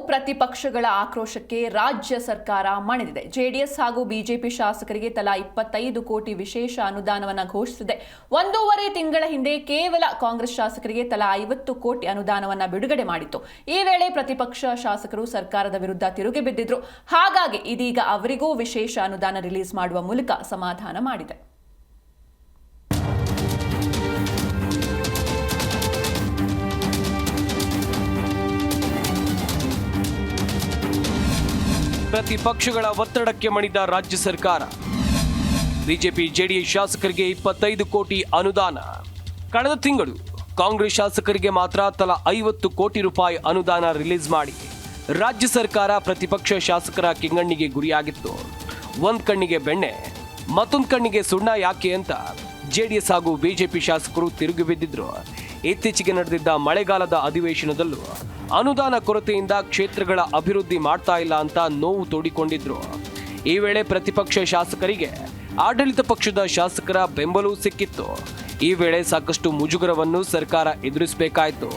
ಪ್ರತಿಪಕ್ಷಗಳ ಆಕ್ರೋಶಕ್ಕೆ ರಾಜ್ಯ ಸರ್ಕಾರ ಮಣಿದಿದೆ. ಜೆಡಿಎಸ್ ಹಾಗೂ ಬಿಜೆಪಿ ಶಾಸಕರಿಗೆ ತಲಾ ಇಪ್ಪತ್ತೈದು ಕೋಟಿ ವಿಶೇಷ ಅನುದಾನವನ್ನು ಘೋಷಿಸಿದೆ. ಒಂದೂವರೆ ತಿಂಗಳ ಹಿಂದೆ ಕೇವಲ ಕಾಂಗ್ರೆಸ್ ಶಾಸಕರಿಗೆ ತಲಾ ಐವತ್ತು ಕೋಟಿ ಅನುದಾನವನ್ನು ಬಿಡುಗಡೆ ಮಾಡಿತ್ತು. ಈ ವೇಳೆ ಪ್ರತಿಪಕ್ಷ ಶಾಸಕರು ಸರ್ಕಾರದ ವಿರುದ್ಧ ತಿರುಗಿ ಬಿದ್ದಿದ್ರು. ಹಾಗಾಗಿ ಇದೀಗ ಅವರಿಗೂ ವಿಶೇಷ ಅನುದಾನ ರಿಲೀಸ್ ಮಾಡುವ ಮೂಲಕ ಸಮಾಧಾನ ಮಾಡಿದೆ. ಪ್ರತಿಪಕ್ಷಗಳ ಒತ್ತಡಕ್ಕೆ ಮಣಿದ ರಾಜ್ಯ ಸರ್ಕಾರ. ಬಿಜೆಪಿ ಜೆಡಿಎಸ್ ಶಾಸಕರಿಗೆ ಇಪ್ಪತ್ತೈದು ಕೋಟಿ ಅನುದಾನ. ಕಳೆದ ತಿಂಗಳು ಕಾಂಗ್ರೆಸ್ ಶಾಸಕರಿಗೆ ಮಾತ್ರ ತಲಾ ಐವತ್ತು ಕೋಟಿ ರೂಪಾಯಿ ಅನುದಾನ ರಿಲೀಸ್ ಮಾಡಿ. ರಾಜ್ಯ ಸರ್ಕಾರ ಪ್ರತಿಪಕ್ಷ ಶಾಸಕರ ಕಿಂಗಣ್ಣಿಗೆ ಗುರಿಯಾಗಿತ್ತು. ಒಂದ್ ಕಣ್ಣಿಗೆ ಬೆಣ್ಣೆ, ಮತ್ತೊಂದು ಕಣ್ಣಿಗೆ ಸುಣ್ಣ ಯಾಕೆ ಅಂತ ಜೆಡಿಎಸ್ ಹಾಗೂ ಬಿಜೆಪಿ ಶಾಸಕರು ತಿರುಗಿ ಬಿದ್ದಿದ್ರು. ಇತ್ತೀಚೆಗೆ ನಡೆದಿದ್ದ ಮಳೆಗಾಲದ ಅಧಿವೇಶನದಲ್ಲೂ ಅನುದಾನ ಕೊರತೆಯಿಂದ ಕ್ಷೇತ್ರಗಳ ಅಭಿವೃದ್ಧಿ ಮಾಡ್ತಾ ಇಲ್ಲ ಅಂತ ನೋವು ತೋಡಿಕೊಂಡಿದ್ರು. ಈ ವೇಳೆ ಪ್ರತಿಪಕ್ಷ ಶಾಸಕರಿಗೆ ಆಡಳಿತ ಪಕ್ಷದ ಶಾಸಕರ ಬೆಂಬಲವೂ ಸಿಕ್ಕಿತ್ತು. ಈ ವೇಳೆ ಸಾಕಷ್ಟು ಮುಜುಗರವನ್ನು ಸರ್ಕಾರ ಎದುರಿಸಬೇಕಾಯಿತು.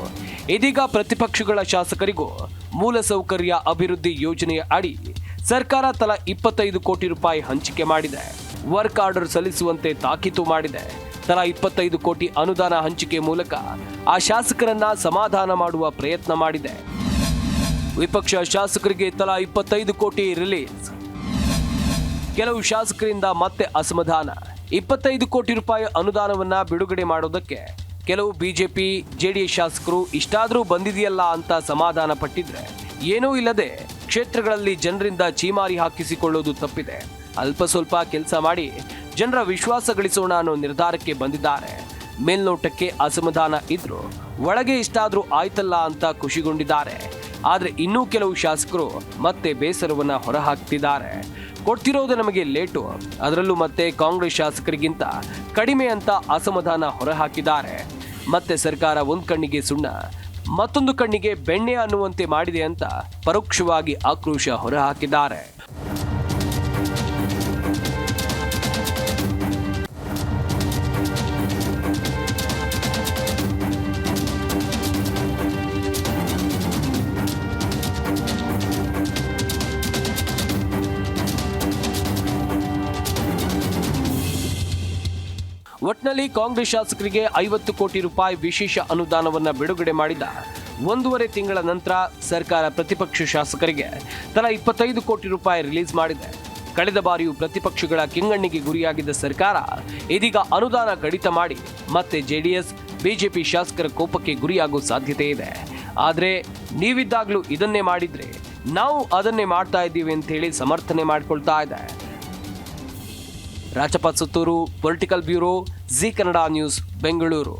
ಇದೀಗ ಪ್ರತಿಪಕ್ಷಗಳ ಶಾಸಕರಿಗೂ ಮೂಲಸೌಕರ್ಯ ಅಭಿವೃದ್ಧಿ ಯೋಜನೆಯ ಅಡಿ ಸರ್ಕಾರ ತಲಾ ಇಪ್ಪತ್ತೈದು ಕೋಟಿ ರೂಪಾಯಿ ಹಂಚಿಕೆ ಮಾಡಿದೆ. ವರ್ಕ್ ಆರ್ಡರ್ ಸಲ್ಲಿಸುವಂತೆ ತಾಕೀತು ಮಾಡಿದೆ. ತಲಾ ಇಪ್ಪತ್ತೈದು ಕೋಟಿ ಅನುದಾನ ಹಂಚಿಕೆ ಮೂಲಕ ಆ ಶಾಸಕರನ್ನ ಸಮಾಧಾನ ಮಾಡುವ ಪ್ರಯತ್ನ ಮಾಡಿದೆ. ವಿಪಕ್ಷ ಶಾಸಕರಿಗೆ ತಲಾ ಇಪ್ಪತ್ತೈದು ಕೋಟಿ ರಿಲೀಸ್. ಕೆಲವು ಶಾಸಕರಿಂದ ಮತ್ತೆ ಅಸಮಾಧಾನ. ಇಪ್ಪತ್ತೈದು ಕೋಟಿ ರೂಪಾಯಿ ಅನುದಾನವನ್ನ ಬಿಡುಗಡೆ ಮಾಡೋದಕ್ಕೆ ಕೆಲವು ಬಿಜೆಪಿ, ಜೆಡಿಎಸ್ ಶಾಸಕರು ಇಷ್ಟಾದರೂ ಬಂದಿದೆಯಲ್ಲ ಅಂತ ಸಮಾಧಾನ ಪಟ್ಟಿದ್ರೆ ಏನೂ ಇಲ್ಲದೆ ಕ್ಷೇತ್ರಗಳಲ್ಲಿ ಜನರಿಂದ ಚೀಮಾರಿ ಹಾಕಿಸಿಕೊಳ್ಳೋದು ತಪ್ಪಿದೆ. ಅಲ್ಪ ಸ್ವಲ್ಪ ಕೆಲಸ ಮಾಡಿ ಜನರ ವಿಶ್ವಾಸ ಗಳಿಸೋಣ ಅನ್ನೋ ನಿರ್ಧಾರಕ್ಕೆ ಬಂದಿದ್ದಾರೆ. ಮೇಲ್ನೋಟಕ್ಕೆ ಅಸಮಾಧಾನ ಇದ್ರು ಒಳಗೆ ಇಷ್ಟಾದ್ರೂ ಆಯ್ತಲ್ಲ ಅಂತ ಖುಷಿಗೊಂಡಿದ್ದಾರೆ. ಆದ್ರೆ ಇನ್ನೂ ಕೆಲವು ಶಾಸಕರು ಮತ್ತೆ ಬೇಸರವನ್ನ ಹೊರಹಾಕ್ತಿದ್ದಾರೆ. ಕೊಡ್ತಿರೋದು ನಮಗೆ ಲೇಟು. ಅದರಲ್ಲೂ ಮತ್ತೆ ಕಾಂಗ್ರೆಸ್ ಶಾಸಕರಿಗಿಂತ ಕಡಿಮೆ ಅಂತ ಅಸಮಾಧಾನ ಹೊರಹಾಕಿದ್ದಾರೆ. ಮತ್ತೆ ಸರ್ಕಾರ ಒಂದ್ ಕಣ್ಣಿಗೆ ಸುಣ್ಣ, ಮತ್ತೊಂದು ಕಣ್ಣಿಗೆ ಬೆಣ್ಣೆ ಅನ್ನುವಂತೆ ಮಾಡಿದೆ ಅಂತ ಪರೋಕ್ಷವಾಗಿ ಆಕ್ರೋಶ ಹೊರಹಾಕಿದ್ದಾರೆ. ಒಟ್ನಲ್ಲಿ ಕಾಂಗ್ರೆಸ್ ಶಾಸಕರಿಗೆ ಐವತ್ತು ಕೋಟಿ ರೂಪಾಯಿ ವಿಶೇಷ ಅನುದಾನವನ್ನು ಬಿಡುಗಡೆ ಮಾಡಿದ ಒಂದೂವರೆ ತಿಂಗಳ ನಂತರ ಸರ್ಕಾರ ಪ್ರತಿಪಕ್ಷ ಶಾಸಕರಿಗೆ ತಲಾ ಇಪ್ಪತ್ತೈದು ಕೋಟಿ ರೂಪಾಯಿ ರಿಲೀಸ್ ಮಾಡಿದೆ. ಕಳೆದ ಬಾರಿಯೂ ಪ್ರತಿಪಕ್ಷಗಳ ಕಿಂಗಣ್ಣಿಗೆ ಗುರಿಯಾಗಿದ್ದ ಸರ್ಕಾರ ಇದೀಗ ಅನುದಾನ ಕಡಿತ ಮಾಡಿ ಮತ್ತೆ ಜೆಡಿಎಸ್, ಬಿಜೆಪಿ ಶಾಸಕರ ಕೋಪಕ್ಕೆ ಗುರಿಯಾಗೋ ಸಾಧ್ಯತೆ ಇದೆ. ಆದರೆ ನೀವಿದ್ದಾಗಲೂ ಇದನ್ನೇ ಮಾಡಿದರೆ ನಾವು ಅದನ್ನೇ ಮಾಡ್ತಾ ಇದ್ದೀವಿ ಅಂತ ಹೇಳಿ ಸಮರ್ಥನೆ ಮಾಡ್ಕೊಳ್ತಾ ಇದೆ. Rajappa Sutturu political bureau Zee Kannada news Bengaluru.